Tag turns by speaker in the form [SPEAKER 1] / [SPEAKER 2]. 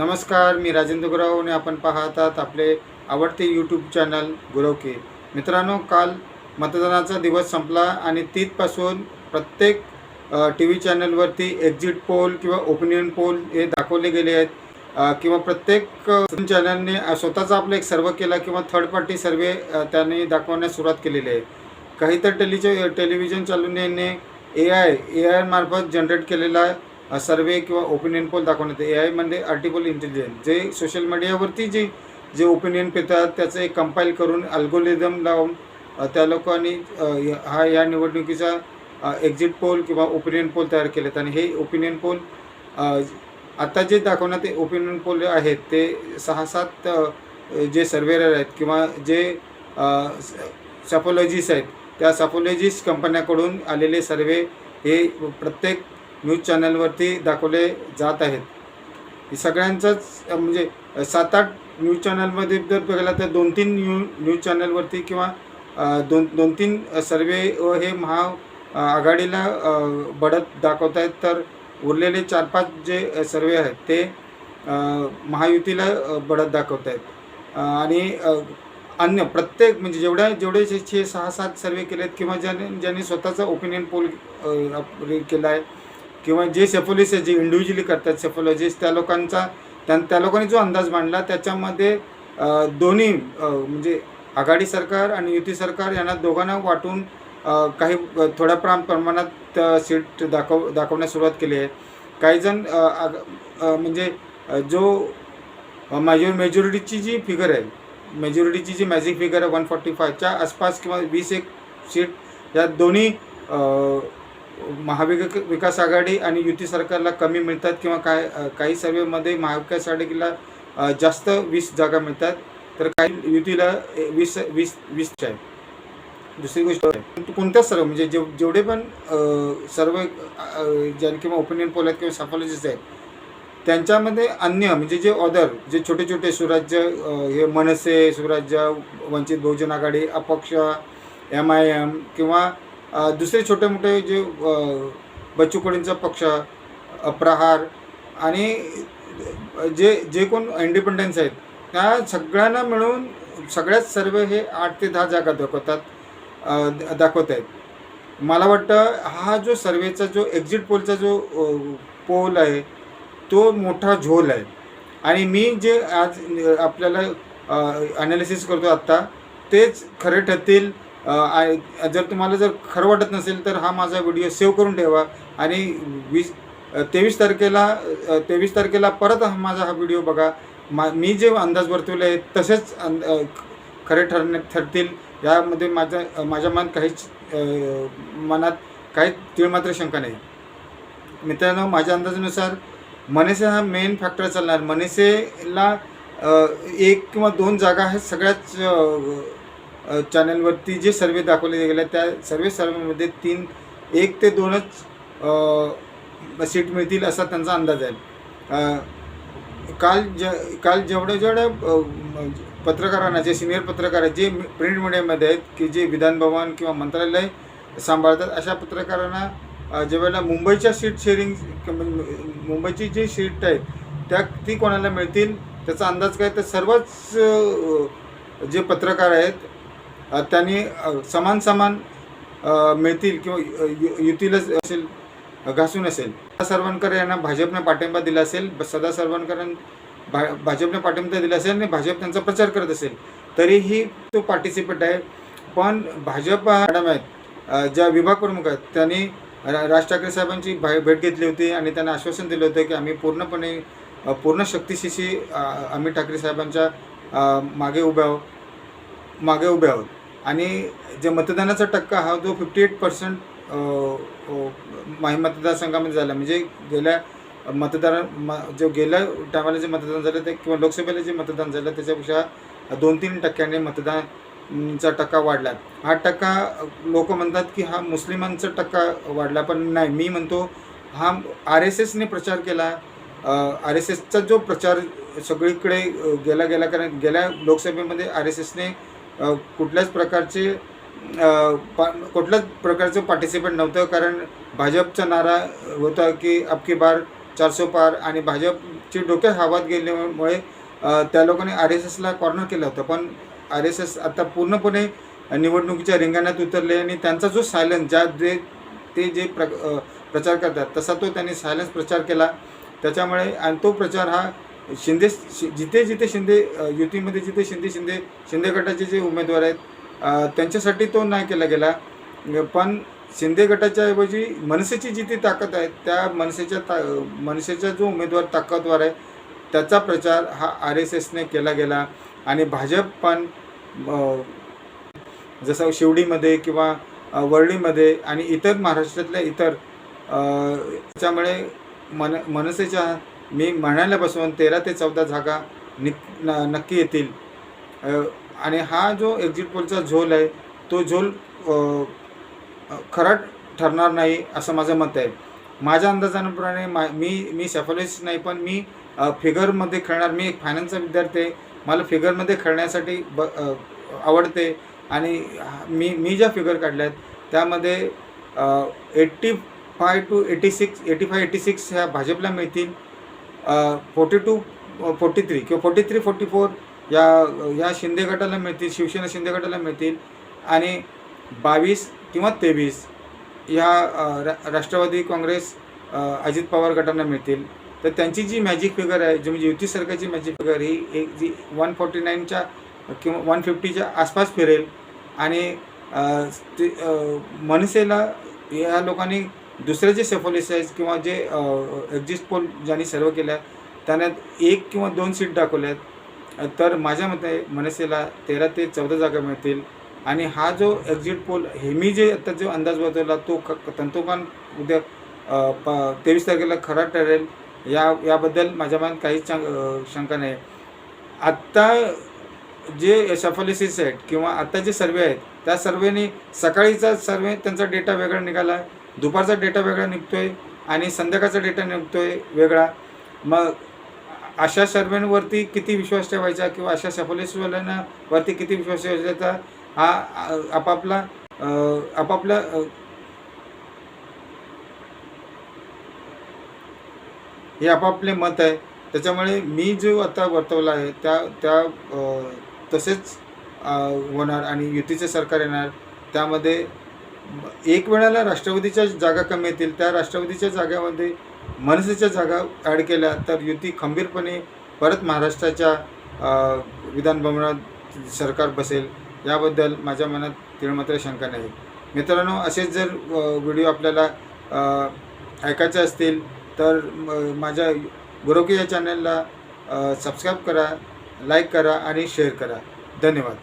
[SPEAKER 1] नमस्कार मी राजेंद्र गुराव आणि आपण पाहतात आपले आवडते यूट्यूब चॅनल गुरवके मित्रांनो काल मतदानाचा दिवस संपला आणि तिथपासून प्रत्येक टी व्ही चॅनलवरती एक्झिट पोल किंवा ओपिनियन पोल हे दाखवले गेले आहेत. किंवा प्रत्येक चॅनलने स्वतःचा आपला एक सर्व केला किंवा थर्ड पार्टी सर्वे त्यांनी दाखवण्यास सुरुवात केलेली आहे. काही तर टेलिच टेलिव्हिजन चालवण्याने ए आय ए आय मार्फत जनरेट केलेला आहे सर्वे किंवा ओपिनियन पोल दाखवण्यात ए आय म्हणजे आर्टिफिशियल इंटेलिजन्स जे सोशल मीडियावरती जे जे ओपिनियन पेतात त्याचं एक कंपाईल करून अल्गोरिदम लावून त्या लोकांनी हा या निवडणुकीचा एक्झिट पोल किंवा ओपिनियन पोल तयार केलेत. आणि हे ओपिनियन पोल आता जे दाखवण्यात ओपिनियन पोल आहेत ते सहा सात जे सर्वेअर आहेत किंवा जे सॅफोलॉजिस्ट आहेत त्या सॅफोलॉजिस्ट कंपन्याकडून आलेले सर्वे हे प्रत्येक न्यूज चॅनलवरती दाखवले जात आहेत. हे सगळ्यांचंच म्हणजे सात आठ न्यूज चॅनलमध्ये जर बघायला तर दोन तीन न्यू न्यूज चॅनलवरती किंवा दोन दोन तीन सर्वे हे महा आघाडीला बढत दाखवत आहेत. तर उरलेले चार पाच जे सर्वे आहेत ते महायुतीला बढत दाखवत आहेत. आणि अन्य प्रत्येक म्हणजे जेवढ्या जेवढे जे छे सहा सात सर्वे केले आहेत किंवा ज्याने ज्यांनी स्वतःचा ओपिनियन पोल केला आहे किंवा जे सेफोलिस्ट आहेत जे इंडिव्हिज्युअली करतात सेफोलॉजिस्ट त्या लोकांचा त्या त्या लोकांनी जो अंदाज मांडला त्याच्यामध्ये दोन्ही म्हणजे आघाडी सरकार आणि युती सरकार यांना दोघांना वाटून काही थोड्या प्रमा प्रमाणात सीट दाखव दाखवण्यास सुरुवात केली आहे. काही जण आग- म्हणजे जो मेजॉर मेजॉरिटीची जी फिगर आहे मेजॉरिटीची जी मॅजिक फिगर आहे वन फॉर्टी फायच्या आसपास किंवा वीस एक सीट या दोन्ही महाविक विकास आघाडी आणि युती सरकारला कमी मिळतात किंवा काय काही सर्वेमध्ये महाविकास आघाडीला जास्त वीस जागा मिळतात. तर काही युतीला वीस वीस वीस आहे. दुसरी गोष्ट आहे, कोणत्याच सर्व म्हणजे जेव जेवढे पण सर्व ज्या किंवा ओपिनियन पोल आहेत किंवा सायकॉलॉजिस्ट आहेत त्यांच्यामध्ये अन्य म्हणजे जे ऑदर जे छोटे छोटे सुराज्य हे मनसे सुराज्य वंचित बहुजन आघाडी अपक्ष एम आय एम किंवा दुसरे छोटे मोठे जे अ, बच्चू कडूंचा पक्ष प्रहार आणि जे जे कोण इंडिपेंडन्स आहेत त्या सगळ्यांना मिळून सगळ्याच सर्व हे आठ ते दहा जागा दाखवतात दाखवत आहेत. मला वाटतं हा जो सर्वेचा जो एक्झिट पोलचा जो पोल आहे तो मोठा झोल आहे. आणि मी जे आज आपल्याला ॲनालिसिस करतो आत्ता तेच खरे ठरतील. जर तुम्हाला जर खरं वाटत नसेल तर हा माझा व्हिडिओ सेव्ह करून ठेवा आणि वीस तेवीस तारखेला तेवीस तारखेला परत हा माझा हा व्हिडिओ बघा. मा मी जे अंदाज वर्तवले आहेत तसेच अं- खरे ठरणे ठरतील. यामध्ये माझ्या माझ्या मनात काहीच मनात काही तीळमात्र शंका नाही. मित्रांनो माझ्या अंदाजानुसार मनसे हा मेन फॅक्टर चालणार. मनसेला एक किंवा दोन जागा ह्या सगळ्याच चॅनलवरती जे सर्वे दाखवले गेले त्या सर्वे सर्वेमध्ये तीन एक ते दोनच सीट मिळतील असा त्यांचा अंदाज आहे. काल ज काल जेवढ्या जेवढ्या पत्रकारांना जे सिनियर पत्रकार आहेत जे प्रिंट मीडियामध्ये आहेत की जे विधान भवन किंवा मंत्रालय सांभाळतात अशा पत्रकारांना जेव्हा ज्यावेळेला मुंबईच्या सीट शेअरिंग मुंबईची जी सीट आहे त्या ती कोणाला मिळतील त्याचा अंदाज काय? तर सर्वच जे पत्रकार आहेत त्यांनी समान समान मिळतील किंवा यु- युतीलाच असेल घासून असेल. सदा सरवणकर यांना भाजपने पाठिंबा दिला असेल ब- सदा सरवणकरां भा भाजपने पाठिंबा दिला असेल आणि भाजप त्यांचा प्रचार करत असेल. तरीही तो पार्टिसिपेट आहे. पण भाजप मॅडम आहेत ज्या विभाग प्रमुख आहेत त्यांनी रा- राज ठाकरे साहेबांची भा भेट घेतली होती आणि त्यांना आश्वासन दिलं होतं की आम्ही पूर्णपणे पूर्ण शक्तिशीशी अमित आम्ही ठाकरे साहेबांच्या मागे उभे आहोत मागे उभे आहोत. आणि जे मतदानाचा टक्का हा जो फिफ्टी एट पर्सेंट माही मतदारसंघामध्ये झाला. म्हणजे गेल्या मतदार म जो गेल्या टायमाला जे मतदान झालं ते किंवा लोकसभेला जे मतदान झालं त्याच्यापेक्षा दोन तीन टक्क्याने मतदानचा टक्का वाढला. हा टक्का लोक म्हणतात की हा मुस्लिमांचा टक्का वाढला पण नाही. मी म्हणतो हा आर एस एसने प्रचार केला. आर एस एसचा जो प्रचार सगळीकडे गेला गेला कारण गेल्या लोकसभेमध्ये आर एस एसने कुठल्याच प्रकारचे पा कुठल्याच प्रकारचं पार्टिसिपेट नव्हतं कारण भाजपचा नारा होता की अबकी बार चारसो पार आणि भाजपची डोक्यात हवात गेल्यामुळे त्या लोकांनी आर एस एसला कॉर्नर केलं होतं. पण आर एस एस आता पूर्णपणे निवडणुकीच्या रिंगणात उतरले आणि त्यांचा जो सायलन्स ज्या जे ते जे प्र प्रचार करतात तसा तो त्यांनी सायलन्स प्रचार केला. त्याच्यामुळे आणि तो प्रचार हा शिंदे शि- जिथे जिथे शिंदे युतीमध्ये जिथे शिंदे शिंदे शिंदे गटाचे जे उमेदवार आहेत त्यांच्यासाठी तो नाही केला गेला. पण शिंदे गटाच्या ऐवजी मनसेची जी ती ताकद आहे त्या मनसेच्या ता मनसेचा जो उमेदवार ताकदवार आहे त्याचा प्रचार हा आर एस एसने केला गेला. आणि भाजप पण जसं शिवडीमध्ये किंवा वर्डीमध्ये आणि इतर महाराष्ट्रातल्या इतर त्यामुळे त्याच्यामुळे मन मनसेच्या मी म्हणाल्यापासून तेरा ते चौदा जागा निक न नक्की येतील. आणि हा जो एक्झिट पोलचा झोल आहे तो झोल खरा ठरणार नाही असं माझं मत आहे. माझ्या अंदाजाप्रमाणे मा मी मी सॅफॉलिस्ट नाही पण मी फिगरमध्ये खेळणार. मी एक फायनान्सचा विद्यार्थी आहे. मला फिगरमध्ये खेळण्यासाठी ब आवडते. आणि मी मी ज्या फिगर काढल्या आहेत त्यामध्ये eighty five to eighty six eighty five eighty six ह्या भाजपला मिळतील. फोर्टी टू फोर्टी थ्री किंवा फोर्टी थ्री फोर्टी फोर या या शिंदे गटाला मिळतील शिवसेना शिंदे गटाला मिळतील आणि बावीस किंवा तेवीस ह्या रा राष्ट्रवादी काँग्रेस अजित पवार गटांना मिळतील. तर त्यांची जी मॅजिक फिगर आहे जी म्हणजे युती सरकारची मॅजिक फिगर ही एक जी वन फोर्टी नाईनच्या किंवा वन फिफ्टीच्या आसपास फिरेल. आणि ते मनसेला या लोकांनी दुसरे जे सेफोलिसाईज किंवा जे एक्झिस्ट पोल ज्यांनी सर्व केल्या त्यांना एक किंवा दोन सीट दाखवल्यात तर माझ्या मते मनसेला तेरा ते चौदा जागा मिळतील. आणि हा जो एक्झिट पोल हे मी जे आता जो अंदाज बदलला तो क तंतोमान उद्या प तेवीस तारखेला खरा ठरेल. या याबद्दल माझ्या मनात काहीच शंका नाही. आत्ता जे सफॉलिसिस आहेत किंवा आत्ता जे सर्वे आहेत त्या सर्वेने सकाळीचा सर्वे त्यांचा डेटा वेगळा निघाला. दुपारचा डेटा वेगळा निघतो आहे आणि संध्याकाळचा डेटा निघतो आहे वेगळा. मग अशा सर्वेंवरती किती विश्वास ठेवायचा किंवा अशा सफॉलिसवाल्यांना किती विश्वास ठेवायचा हा आपापला आपापला हे आपापले मत आहे. त्याच्यामुळे मी जो आता वर्तवला आहे त्या त्या तसेच होणार आणि युतीचे सरकार येणार त्यामध्ये एक वेळेला राष्ट्रवादीच्या जागा कमी येतील त्या राष्ट्रवादीच्या जागामध्ये मनसेच्या जागा ॲड केल्या तर युती खंबीरपणे परत महाराष्ट्राच्या विधानभवनात सरकार बसेल. याबद्दल माझ्या मनात तिळमात्र शंका नाही. मित्रांनो असेच जर व्हिडिओ आपल्याला ऐकायचे असतील तर माझ्या गुरोकी या चॅनलला सबस्क्राईब करा लाईक करा आणि शेअर करा. धन्यवाद.